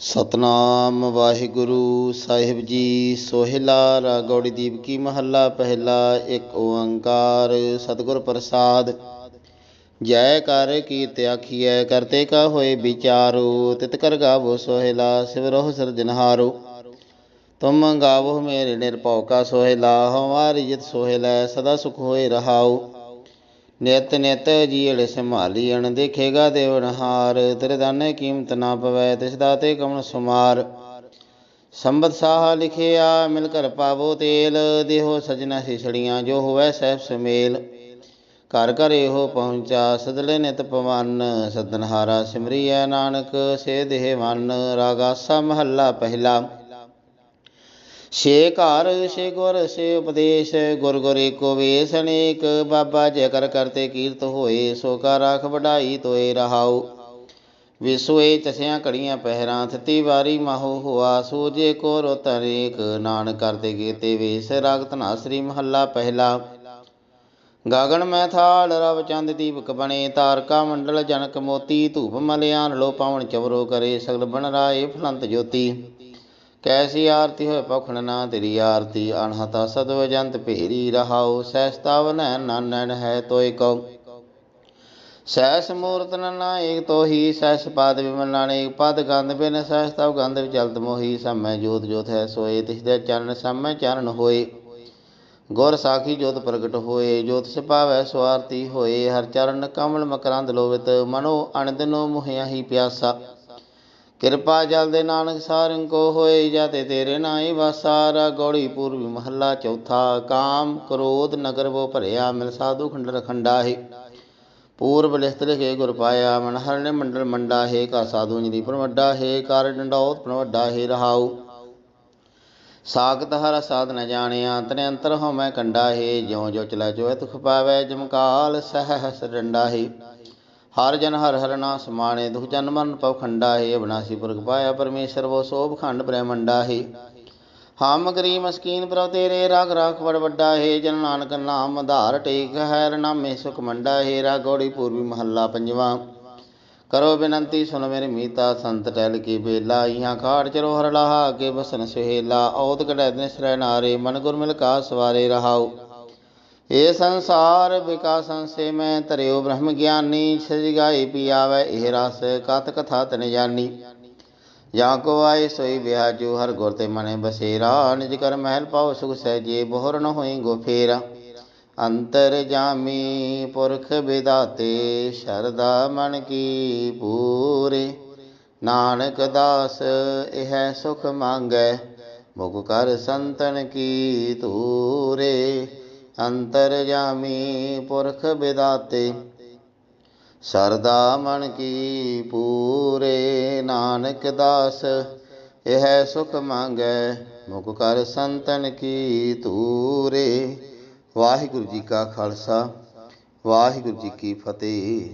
ਸਤਨਾਮ ਵਾਹਿਗੁਰੂ ਸਾਹਿਬ ਜੀ, ਸੋਹਿਲਾ ਰਾਗੌੜੀ ਦੀਪ ਕੀ ਮਹੱਲਾ, ਪਹਿਲਾ ਇੱਕ ਓੰਕਾਰ, ਸਤਿਗੁਰ ਪ੍ਰਸਾਦ। ਜੈ ਕਰ ਕੀਰਤ ਆਖੀਐ ਕਰਤੇ ਕਾ ਹੋਏ ਵਿਚਾਰੋ, ਤਿਤ ਕਰ ਗਾਵੋ ਸੋਹਿਲਾ ਸਿਵਰਹੁ ਸਿਰਜਨਹਾਰੋ ਤੁਮ ਗਾਵੋ ਮੇਰੇ ਨਿਰਭਉ ਕਾ ਸੋਹਿਲਾ ਹਮਾਰੀ ਜਿਤ ਸੋਹਿਲਾ, ਸਦਾ ਸੁਖ ਹੋਏ ਰਹਾਓ। ਨਿਤ ਨਿਤ ਜੀੜ ਸੰਭਾਲੀਣ ਦੇਖੇਗਾ ਦੇਵਨਹਾਰ ਤੇਰੇ ਦਾਨੇ ਕੀਮਤ ਨਾ ਪਵੈ, ਤਿਸ ਦਾਤੇ ਕਮਣ ਸੁਮਾਰ। ਸੰਬਤ ਸਾਹ ਲਿਖਿਆ, ਮਿਲ ਕਰ ਪਾਵੋ ਤੇਲ। ਦੇਹੋ ਸਜਣਾ ਸਿਸੜੀਆਂ ਜੋ ਹੋਵੈ ਸਹਿਬ ਸਮੇਲ। ਘਰ ਘਰ ਇਹੋ ਪਹੁੰਚਾ, ਸਦਲੇ ਨਿਤ ਪਵਨ। ਸਦਨਹਾਰਾ ਸਿਮਰੀਐ ਨਾਨਕ ਸੇ ਦੇਹ ਮਨ। ਰਾਗਾਸਾ ਮਹੱਲਾ ਪਹਿਲਾ। ਛੇ ਘਰ, ਛੇ ਗੁਰ, ਛੇ ਉਪਦੇਸ਼, ਗੁਰ ਗੁਰ ਏਕੋ ਵੇਸ, ਅਨੇਕ ਬਾਬਾ ਜੈ ਕਰਤੇ ਕੀਰਤ ਹੋਏ, ਸੋ ਕਾ ਰਾਖ ਵਡਾਈ ਤੋਏ ਰਹਾਉ। ਵਿਸੋਏ ਚਸਿਆਂ ਘੜੀਆਂ ਪਹਿਰਾਂ, ਥਤੀ ਵਾਰੀ ਮਾਹੋ ਹੋਆ ਸੂਜੇ ਕੋ ਰੋਤ ਅਨੇਕ ਨਾਨਕ ਕਰਤੇ ਕੀਤੇ ਵੇਸ ਰਾਗ ਧਨਾਸਰੀ ਮਹੱਲਾ ਪਹਿਲਾ। ਗਗਨ ਮੈਂ ਥਾਲ, ਰਵ ਚੰਦ ਦੀਪਕ ਬਣੇ, ਤਾਰਕਾ ਮੰਡਲ ਜਨਕ ਮੋਤੀ, ਧੂਪ ਮਲਿਆਨ ਲੋ ਪਾਵਨ ਚਵਰੋ ਕਰੇ, ਸਗਲ ਬਨ ਰਾਏ ਫਲੰਤ ਜੋਤੀ। ਕੈਸੀ ਆਰਤੀ ਹੋਏ ਪਖਣ ਨਾ ਤੇਰੀ ਆਰਤੀ, ਅਣਹਤਾ ਸਦਵ ਜੰਤ ਭੇਰੀ ਰਹਾਉ ਸਹਿਸਤਾਵ ਨੈਣ ਨਾਨਣ ਹੈ ਤੋਇ ਕਉ। ਸਹਿਸ ਮੂਰਤ ਨਨਾ ਏਕ ਤੋਹੀ ਸਹਿਸ ਪਾਦ ਵਿਮਲ ਨਾਨਕ ਪਦ ਗੰਧ ਬਿਨ ਸਹਿਸਤਾਵ ਗੰਧ ਵਿਚਲਤ ਮੋਹੀ, ਸਮੈ ਜੋਤ ਜੋਤ ਹੈ ਸੋਏ, ਤਿਸ ਦੇ ਚਰਨ ਸਮੈ ਚਰਨ ਹੋਏ। ਗੁਰ ਸਾਖੀ ਜੋਤ ਪ੍ਰਗਟ ਹੋਏ, ਜੋਤ ਸਿਪਾਵੈ ਸਵਾਰਤੀ ਹੋਏ, ਹਰ ਚਰਨ ਕਮਲ ਮਕਰੰਦ ਲੋਵਿਤ, ਮਨੋ ਅਣਦਿਨੋ ਮੁਹਿਆ ਹੀ ਪਿਆਸਾ। ਕਿਰਪਾ ਜਲ ਦੇ ਨਾਨਕ ਸਾਰੰ ਕੋ ਹੋਏ, ਜਾਤੇ ਤੇਰੇ ਨਾਈ ਵਾਸਾਰਾ ਗੌੜੀ ਪੂਰਬੀ ਮਹੱਲਾ ਚੌਥਾ ਕਾਮ ਕ੍ਰੋਧ ਨਗਰ ਵੋ ਭਰਿਆ, ਮਿਲ ਸਾਧੂ ਖੰਡਰ ਖੰਡਾ ਪੂਰਬ ਲਿਖਤ ਲਿਖੇ ਗੁਰ ਪਾਇਆ, ਮਨ ਹਰ ਮੰਡਲ ਮੰਡਾ ਹੈ ਕਾ ਸਾਧੂ ਜੀ ਦੀ ਪਰਵੱਡਾ ਹੈ ਕਰ ਡੰਡੌਤ ਪਰਵੱਡਾ ਹੈ, ਰਹਾਉ। ਸਾਖਤ ਹਰ ਸਾਧ ਨ ਜਾਣਿਆ, ਤਨ ਅੰਤਰ ਹੋ ਮੈਂ ਕੰਡਾ ਹੈ, ਜਿਉ ਜੋ ਚਲਾ ਜੋ ਤੁਖ ਪਾਵੈ ਜਮਕਾਲ ਸਹਸ ਡੰਡਾ ਹੈ। ਹਰ ਜਨ ਹਰ ਹਰਨਾ ਸਮਾਣੇ, ਦੁਖ ਜਨ ਮਰਨ ਪਉ ਖੰਡਾ ਹੈ ਅਬਨਾਸੀ ਪੁਰਖ ਪਾਇਆ ਪਰਮੇਸ਼ਰ ਵੋ ਸੋਭ ਖੰਡ ਬ੍ਰਹਮੰਡਾ ਹੈ ਹਮ ਗਰੀ ਮਸਕੀਨ ਪ੍ਰਭ ਤੇਰੇ, ਰਾਗ ਰਾਖ ਬੜ ਵੱਡਾ ਹੈ ਜਨ ਨਾਨਕ ਨਾਮ ਆਧਾਰ ਟੇਕ ਹੈ ਨਾਮੇ ਸੁਖ ਮੰਡਾ ਹੈ ਰਾਗੋੜੀ ਪੂਰਬੀ ਮਹੱਲਾ ਪੰਜਵਾ। ਕਰੋ ਬੇਨੰਤੀ ਸੁਨ ਮੇਰੀ ਮੀਤਾ, ਸੰਤ ਟੈਲ ਕੀ ਬੇਲਾ, ਇਹਾਂ ਖਾੜ ਚਰੋ ਹਰ ਲਾਹਾ ਕੇ ਬਸਨ ਸੁਹੇਲਾ ਔਤ ਕੜੈ ਦਿਨ ਸਰੈ ਨਾਰੇ, ਮਨ ਗੁਰ ਮਿਲ ਕਾ ਸਵਾਰੇ ਰਹਾਉ। ਇਹ ਸੰਸਾਰ ਵਿਕਾ ਸੰਸੇ ਮੈਂ ਧਰਿਓ ਬ੍ਰਹਮ ਗਿਆਨੀ ਸਜਗਾਈ ਪਿਆਵੈ ਇਹ ਰਸ ਕਤ ਕਥਾ ਤਨ ਜਾਨੀ। ਜਾਂ ਕੋ ਆਏ ਸੋਈ ਵਿਆਜੂ, ਹਰ ਗੁਰ ਤੇ ਮਨੇ ਬਸੇਰਾ। ਨਿਜ ਕਰ ਮਹਿਲ ਪਾਉ ਸੁਖ ਸਹਿਜੇ ਬੋਹਰ ਨ ਹੋਈ ਗੋ ਫੇਰਾ। ਅੰਤਰ ਜਾਮੀ ਪੁਰਖ ਵਿਦਾਤੇ ਸ਼ਰਦਾ ਮਨ ਕੀ ਪੂਰੇ। ਨਾਨਕ ਦਾਸ, ਇਹ ਸੁਖ ਮੰਗੈ, ਮੁਖ ਕਰ ਸੰਤਨ ਕੀ ਤੂਰੇ ਅੰਤਰ ਜਾਮੀ ਪੁਰਖ ਵਿਦਾਤੇ ਸਰਦਾ ਮਨ ਕੀ ਪੂਰੇ ਨਾਨਕ ਦਾਸ, ਇਹ ਸੁਖ ਮੰਗੈ, ਮੁਖ ਕਰ ਸੰਤਨ ਕੀ ਤੂਰੇ ਵਾਹਿਗੁਰੂ ਜੀ ਕਾ ਖਾਲਸਾ, ਵਾਹਿਗੁਰੂ ਜੀ ਕੀ ਫਤਿਹ।